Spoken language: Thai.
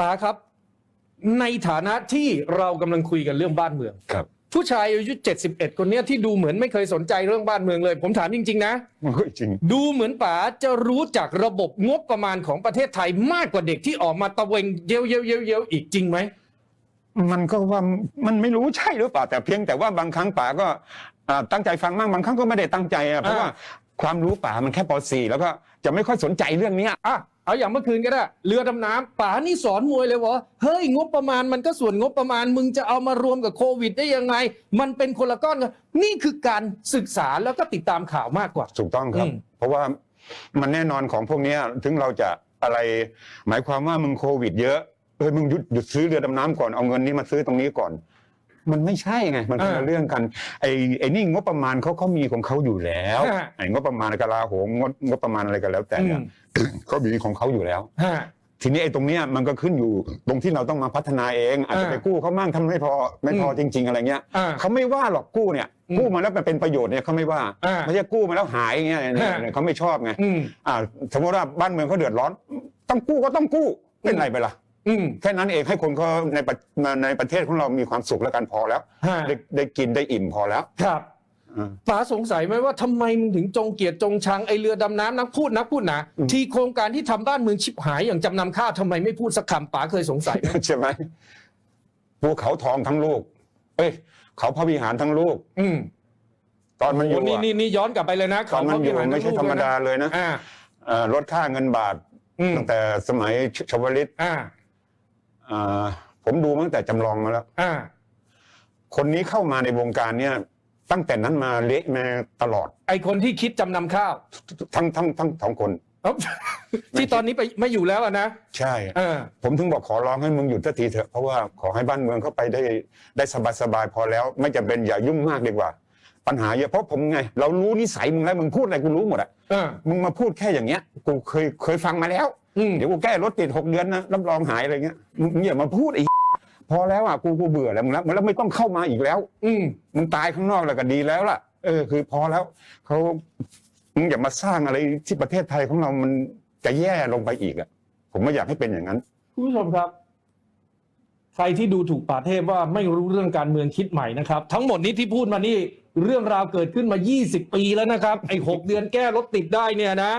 ป๋าครับ ในฐานะที่เรากำลังคุยกันเรื่องบ้านเมือง ครับผู้ชายอายุ 71 คนเนี้ยที่ดูเหมือนไม่เคยสนใจเรื่องบ้านเมืองเลย ผมถามจริง ๆ นะ มันก็จริง ดูเหมือนป๋าจะรู้จักระบบงบประมาณของประเทศไทยมากกว่าเด็กที่ออกมาตะเวงเยวเยวเยวเยวอีกจริงไหม มันก็ว่ามันไม่รู้ใช่หรือเปล่าแต่เพียงแต่ว่าบางครั้งป๋าก็อ่าตั้งใจฟังบ้างบางครั้งก็ไม่ได้ตั้งใจอะเพราะว่าความรู้ป๋ามันแค่ป .4 แล้วก็จะไม่ค่อยสนใจเรื่องเนี้ย อะ เอาอย่างเมื่อคืนก็ได้ เรือดำน้ำป๋านี่สอนมวยเลยว่าเฮ้ยงบประมาณมันก็ส่วนงบประมาณ มึงจะเอามารวมกับโควิดได้ยังไง มันเป็นคนละก้อนกันนี่คือการศึกษาแล้วก็ติดตามข่าวมากกว่า ถูกต้องครับอืมเพราะว่ามันแน่นอนของพวกเนี้ยถึงเราจะอะไร หมายความว่ามึงโควิด เยอะเอ้ยมึงหยุดหยุดซื้อเรือดำน้ำก่อนเอาเงินนี้มาซื้อตรงนี้ก่อน มันไม่ใช่ไง มันคนละเรื่องกัน ไอ้ไอ้นี่งบประมาณเขาเขามีของเขาอยู่แล้วไอ้งบประมาณกลาโหมงบงบประมาณอะไรกันแล้ว แต่อืเนี่ยมเขามีของเขาอยู่แล้วฮะทีนี้ไอ้ตรงเนี้ยมันก็ขึ้นอยู่ตรงที่เราต้องมาพัฒนาเอง อาจจะอ่าไปกู้เขามั่งทำไม่พอไม่พอจริง ๆ อะไรเงี้ยอ่าเขาไม่ว่าหรอกกู้เนี่ยอืมกู้มาแล้วมันเป็นประโยชน์เนี่ยเขาไม่ว่าอ่าไม่ใช่กู้มาแล้วหายอย่างเงี้ยเนี่ยฮะเนี่ยเขาไม่ชอบไงอืมอ่าสมมติว่าบ้านเมืองเขาเดือดร้อน ต้องกู้ก็ต้องกู้เป็นไรไปล่ะ อืมแค่นั้นเองให้คนเขาในประในประเทศของเรามีความสุขแล้วกันพอแล้ว ฮะได้ได้กินได้อิ่มพอแล้วครับอ่าป๋าสงสัยไหมว่าทำไมมึงถึงจงเกลียดจงชังไอเรือดำน้ำนักพูดนักพูดหนาอืม ทีโครงการที่ทำบ้านเมืองชิบหายอย่างจำนำข้าวทำไมไม่พูดสักคำป๋าเคยสงสัยไหม ใช่ไหมภูเขาทองทั้งลูก เอ้ย เขาพระวิหารทั้งลูก อืมตอนมันอยู่โนี่อะนี่นี่ย้อนกลับไปเลยนะตอนมันอยู่เขพระวิหารไม่ใช่ทั้งธรรมดาลูกเลยนะอ่าเอ่อลดค่าเงินบาทอืมตั้งแต่สมัยชวลิตอ่าอ่า ผมดูมาตั้งแต่จำลองมาแล้วอ่าคนนี้เข้ามาในวงการเนี่ยตั้งแต่นั้นมาเละมาตลอด ไอคนที่คิดจำนำข้าว ทั้งทั้งทั้งสองคนเอ้าที่ตอนนี้ไปไม่อยู่แล้วอะนะ ใช่เออผมถึงบอกขอร้องให้มึงหยุดสักทีเถอะเพราะว่าขอให้บ้านเมืองเข้าไปได้ได้สบายสบายๆพอแล้ว ไม่จำเป็นอย่ายุ่งมากดีกว่า ปัญหาเยอะเพราะผมไง เรารู้นิสัยมึงแล้วมึงพูดอะไรกูรู้หมดอะเออมึงมาพูดแค่อย่างเงี้ย กูเคยเคยฟังมาแล้วอืม เดี๋ยวกูแก้รถติดหกเดือนนะรับรองหายอะไรเงี้ยมึงมึงอย่ามาพูดอีกพอแล้วอะกูกูเบื่อแล้วมึงแล้วมึงแล้วไม่ต้องเข้ามาอีกแล้ว อืมมึงตายข้างนอกแล้วก็ดีแล้วล่ะ เออ คือพอแล้วเขามึงอย่ามาสร้างอะไรที่ประเทศไทยของเรามันจะแย่ลงไปอีกอะ ผมไม่อยากให้เป็นอย่างนั้นคุณผู้ชมครับ ใครที่ดูถูกป่าเทพว่าไม่รู้เรื่องการเมืองคิดใหม่นะครับ ทั้งหมดนี้ที่พูดมานี่เรื่องราวเกิดขึ้นมา 20 ปีแล้วนะครับ ไอ้หกเดือนแก้รถติดได้เนี่ยนะ